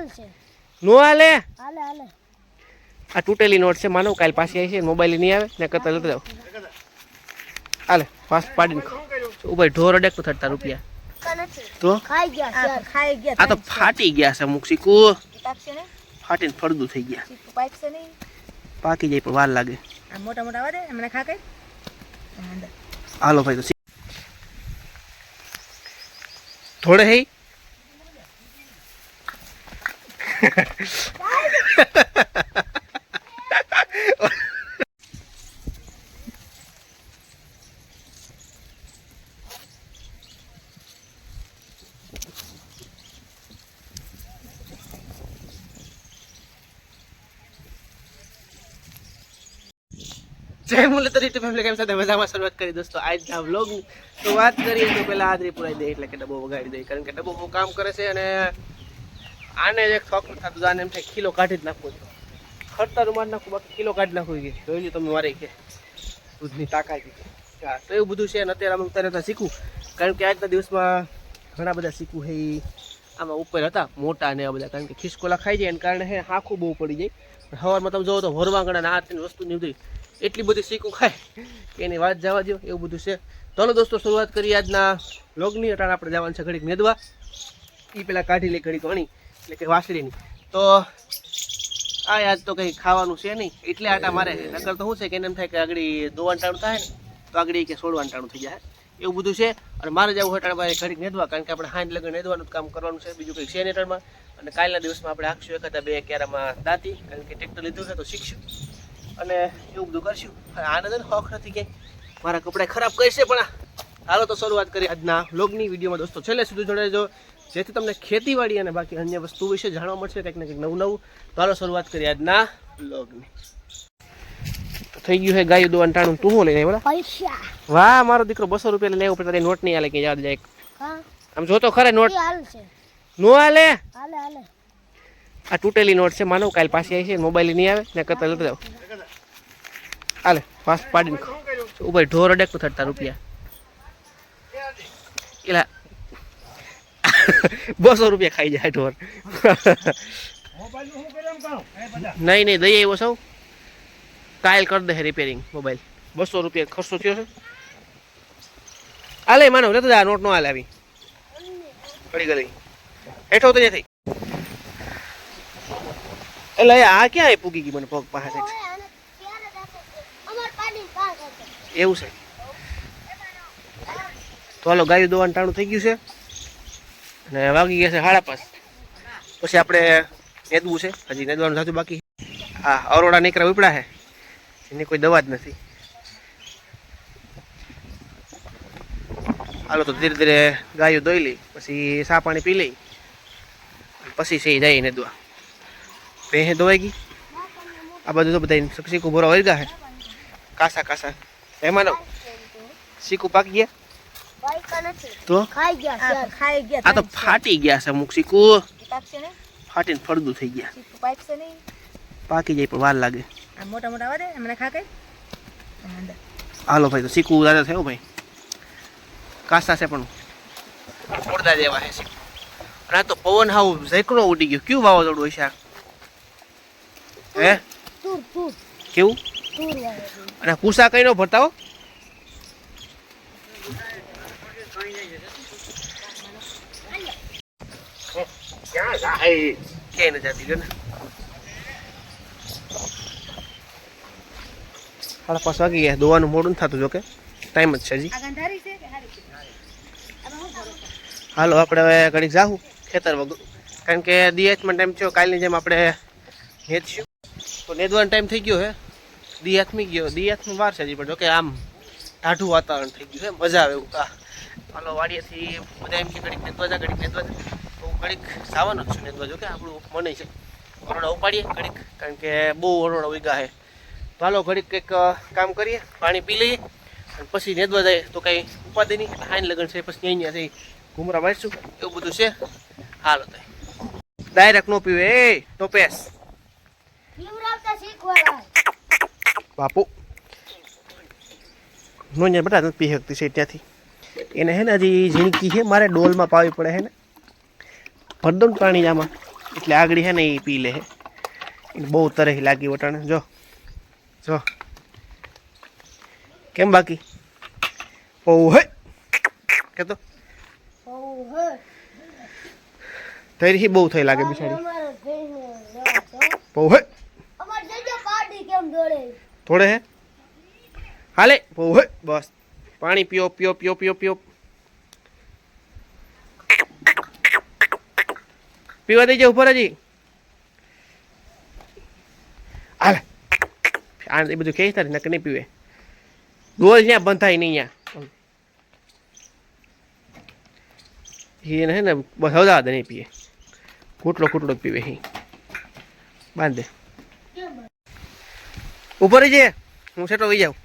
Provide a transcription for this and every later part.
હાલ નો હાલે? હાલે હાલે. આ તૂટેલી નોટ છે માનો કાલ પાછી આવી છે મોબાઈલ નહીં આવે ને કરતા લેતા જાઓ હાલે પાસ પાડીને ઊભા ઢોર અડેક તો થતા રૂપિયા. તો? ખાઈ ગયા ખાઈ ગયા આ તો ફાટી ગયા છે અમુક સીકુ ફાટીને ફળદું થઈ ગયા. પાઇપ છે નહીં. પાકી જાય પણ વાર લાગે. આ મોટા મોટા આવે એમને ખા કઈ હાલો ભાઈ તો થોડે હે જય મુરલીધર યુટ્યુબ ફેમિલી શરૂઆત કરી દોસ્તો આજના વ્લોગની તો વાત કરીએ તો પેલા આદરી પુરાઈ દે, એટલે કે ડબ્બો વગાડી દે, કારણ કે ડબ્બો કામ કરે છે અને આને એક શોખ થતું આને એમ થાય કિલો કાઢી જ નાખવું છે. ખરતા રૂમાલ નાખવું બાકી કિલો કાઢી નાખવું કે જોઈ લો તમે મારે કે દૂધની તાકાત હા, તો એવું બધું છે અને અત્યારે અમે ઉતારે શીખવું. કારણ કે આજના દિવસમાં ઘણા બધા શીખવું છે આમાં ઉપર હતા, મોટા ને બધા, કારણ કે ખિસકોલા ખાઈ જાય એને કારણે હે, હાખું બહુ પડી જાય. સવારમાં તમે જોવો તો હોરવાંગણા આ તેની નહીં બધી, એટલી બધી શીખું ખાય કે એની વાત જવા દો એવું બધું છે. ચાલો દોસ્તો, શરૂઆત કરીએ આજના લોગની અટાણે આપણે જવાનું છે ઘડીક મેદવા. એ પેલા કાઢી લે ઘડીક વણી. એટલે કે વાસળીની તો આ આજ તો કંઈ ખાવાનું છે નહીં. એટલે આટા મારે છે નકર તો શું છે કે એને એમ થાય કે આગળ દોવાનું ટાણું થાય ને, તો આગળ કે સોડવાનું ટાણું થઈ જાય. એવું બધું છે. અને મારે જવું હટાણ ભાઈ ઘડીક નેદવા, કારણ કે આપણે હાંજ લગ્ન નેદવાનું કામ કરવાનું છે. બીજું કંઈક છે નહીં અટાણમાં અને કાલના દિવસમાં આપણે આખશું એકાદા બે ક્યારામાં દાંતી, કારણ કે ટ્રેક્ટર લીધું છે તો શીખશું. અને એવું બધું કરશું. અને આને છે ને નથી કે મારા કપડાં ખરાબ કરશે પણ હાલો તો શરૂઆત કરી આજના વ્લોગની વિડીયોમાં દોસ્તો છેલ્લે સુધી જોડાજો જેથી તમને ખેતીવાડી અને બાકી અન્ય વસ્તુ વિશે જાણવા મળશે કંઈક ને કંઈક નવું નવું. તો શરૂઆત કરીએ આજના બ્લોગની થઈ ગયું છે ગાયું દો અંટાણું તું શું લઈને બોલા પૈસા. વાહ મારો દીકરો બસો રૂપિયા લઈને પડે તારી નોટ નહીં હાલે કે યાદ જાય. હા. આમ જોતો ખરે નોટ? નો હાલે? આ તૂટેલી નોટ છે માનો કાલ પાછી આવી છે મોબાઈલ નહીં આવે ને કરતા લેતા જાવ હાલે પાસ પાડીને ઊભા ઢોર અડેક થતા રૂપિયા. એલા બસો રૂપિયા ખાઈ જાય ઢોર. નહીં નહીં દઈ આવ્યો સૌ કાયલ કરી દે રિપેરિંગ મોબાઈલ બસો રૂપિયા ખર્ચો થયો છે. હાલે માનો લેતો આ નોટ નો આલે આવી. ઘડી ગઈ. હેઠો તો થઈ એટલે આ ક્યાં પૂગી ગઈ મને પગ પાસે? પાડી એવું છે. તો હાલો ગાયું દોવાનું ટાણું થઈ ગયું છે. અને વાગી ગયા છે સાડા પાંચ. પછી આપણે નેદવું છે. હજી નેદવાનું થતું બાકી. હા અરોડા નીકળ્યા ઉપડા છે એની કોઈ દવા જ નથી. હાલો તો ધીરે ધીરે ગાયું દોઈ લઈ, પછી સા પાણી પી લઈ પછી ઈ જાય નેદવા. ભેંસે દોવાઈ ગઈ? આ બધું તો બધા શીકું ભરો વર્ગા છે કાસા કાસા. એમાં નવ શીકું પાકી ગયા? તો? ખાઈ ગયા ખાઈ ગયા આ તો ફાટી ગયા છે ને ફાટીને ફળદું થઈ ગયા. નહીં? પાકી જાય પણ વાર લાગે. આ મોટા મોટા આવે એમને ખા કઈ હાલો ભાઈ તો શીકું દાદા થયો ભાઈ. કાસા છે પણ. ઓરદા જેવા છે અને આ તો પવન હાવ ઝેકડો ઉડી ગયો. કયું વાવાઝોડું હોય છે આ હે? કેવું? અને પૂસા કઈ નો ભરતા હો? જાય ક્યાંય ન જતી લ્યો ને? સાડા પાંચ વાગી ગયા. દોવાનું મોડું થતું જોકે ટાઈમ જ છે હજી. કે હાલો આપણે હવે ઘડીક જાઉં ખેતર વગર. કારણ કે દિયાતમાં ટાઈમ થયો કાલની જેમ આપણે નેદશું તો નેદવાનો ટાઈમ થઈ ગયો હે. દિયાતમી ગયો. દિયાતમાં વાર છે હજી પણ જોકે આમ ટાઢું વાતાવરણ થઈ ગયું છે. મજા આવે એવું. હા હાલો વાડીએથી બધા એમ કે ઘડીક નેદવા જા ઘડીક નેદવા જા. હું ઘડીક સાવન જ છું નેદવા જો કે આપણું મને છે. ઓરડા ઉપાડીએ ઘડીક કારણ કે બહુ ઓરડા ઉગા છે. તો ઘડીક કંઈક કામ કરીએ પાણી પી લઈએ અને પછી નેદવા જાય તો કંઈ ઉપાધિ નહીં. હાઈન લગન છે પછી અહીંયા જઈ ઘુમરા મારશું. એવું બધું છે. હાલો તો ડાયરેક્ટ નો પીવે. એ તો પેસ બાપુ. નોંધ બધા નથી પી શકતી છે ત્યાંથી. એને હે ને હજી જિંદગી છે મારે ડોલમાં પાવી પડે હે ને. ભરદો ને પાણી આમાં એટલે આગળ છે ને એ પી લે એને બહુ તરહી લાગી વટાણે. જો. જો. કેમ બાકી? ઓ હે. કે તો ઓહ હે તરી બહુ થઈ લાગે બિચારી. અમારે જઈને રાત, હો. બહુ હે. અમારે જજો પાર્ટી કેમ દોડે થોડે હે. હાલે. બહુ હે. બસ. પાણી પીઓ પીઓ પીઓ પીઓ પીઓ. પીવા દઈ જાય ઉપર હજી હાલ. આ એ બધું ખેંચ તારી નક નહીં પીવે. ગોળ જ્યાં બંધ થાય નહીં અહીંયા. હે ને હવદા નહીં પીએ. કૂટલો કૂટલો જ પીવે હી. બાંધે. ઉપર જઈએ હું સેટો વહી જાઉં.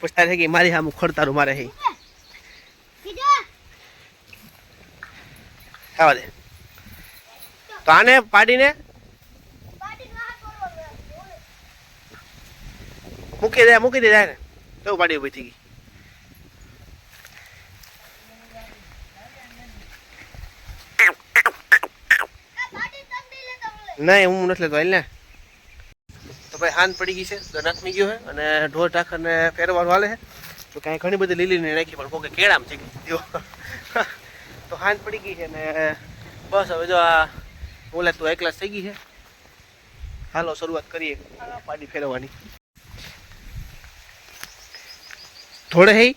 પછી તારે કે મારી સામે ખડતારું મારે હે. ખાવા દે. આને પાડીને? ના મૂકી દે મૂકી દે ને તો પાડી ઊભી થઈ ગઈ. નહીં, હું નથી લેતો ને. તો ભાઈ હાન પડી ગઈ છે ગનાથ ગયો છે, અને ઢોર ટાખરને ફેરવાનું હાલે છે. તો કાંઈ ઘણી બધી લીલી નહીં નાખી પણ કોકે કેળામ થઈ ગઈ તો હાન પડી ગઈ છે ને બસ હવે જો આ ઓલા તો એકલા થઈ ગઈ છે? હાલો, શરૂઆત કરીએ. આ પાડી ફેરવવાની. થોડે હે?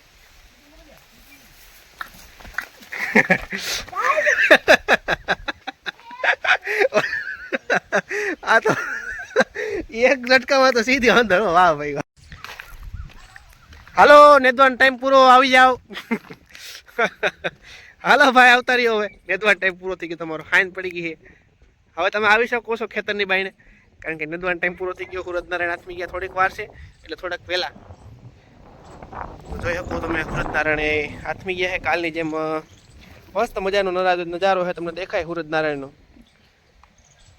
આ તો એક ઝટકામાં તો સીધી અંદર, હો. વાહ, ભાઈ, વાહ. હાલો, નેદવાન ટાઈમ પૂરો આવી જાઓ. હાલો, ભાઈ, આવતા રહ્યો હવે. નેદવાન ટાઈમ પૂરો થઈ ગયો, તમારો ફાઇન પડી ગઈ છે. હવે તમે આવી શકો છો ખેતરની બાઈને. કારણ કે નદવાનો ટાઈમ પૂરો થઈ ગયો હુરતનારાયણ આથમી ગયા થોડીક વાર છે, એટલે થોડાક પહેલા જોઈ શકો તમે હુરતનારાયણ આથમી ગયા છે, કાલની જેમ મસ્ત મજાનો નજારો છે, તમને દેખાય હુરતનારાયણનો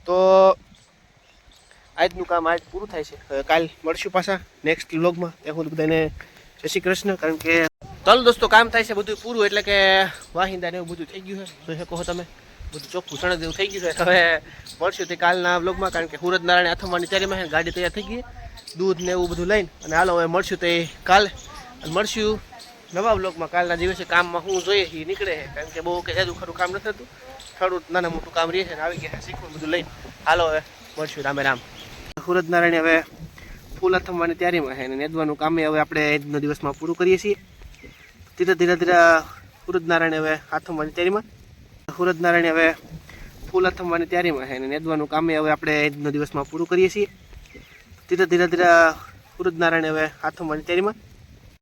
તો આજનું કામ આજ પૂરું થાય છે. કાલ મળશું પાછા નેક્સ્ટ વ્લોગમાં ત્યાં હું બધાને જય શ્રી કૃષ્ણ. કારણ કે ચાલો દોસ્તો, કામ થાય છે, બધું પૂરું, એટલે કે વાહિંદા ને એવું બધું થઈ ગયું છે. જોઈ શકો તમે. બધું ચોખ્ખું સણ જેવું થઈ ગયું છે. હવે મળશું તે કાલના બ્લોગમાં કારણ કે સુરત નારાયણ આથમવાની તૈયારીમાં ગાડી તૈયાર થઈ ગઈ દૂધ ને એવું બધું લઈને, અને હાલો હવે મળશું તે કાલે. મળશું નવા બ્લોગમાં કાલના દિવસે કામમાં હું જોઈએ એ નીકળે છે, કારણ કે બહુ કે જાદુ ખરું કામ નથી થતું. થોડું નાના મોટું કામ રહે છે આવી ગયા શીખવું બધું લઈને. હાલો હવે મળશું રામે રામ. સુરત નારાયણ હવે ફૂલ અથમવાની તૈયારીમાં છે, અને નેદવાનું કામે હવે આપણે આજનો દિવસમાં પૂરું કરીએ છીએ. ધીરે ધીરે ધીરે સુરત નારાયણ હવે આથમવાની તૈયારીમાં સુરત નારાયણ હવે ફૂલ અથમવાની તૈયારીમાં છે અને નેદવાનું કામે હવે આપણે આજનો દિવસમાં પૂરું કરીએ છીએ. ધીરે ધીરે ધીરે સુરત નારાયણ હવે હાથમવાની તૈયારીમાં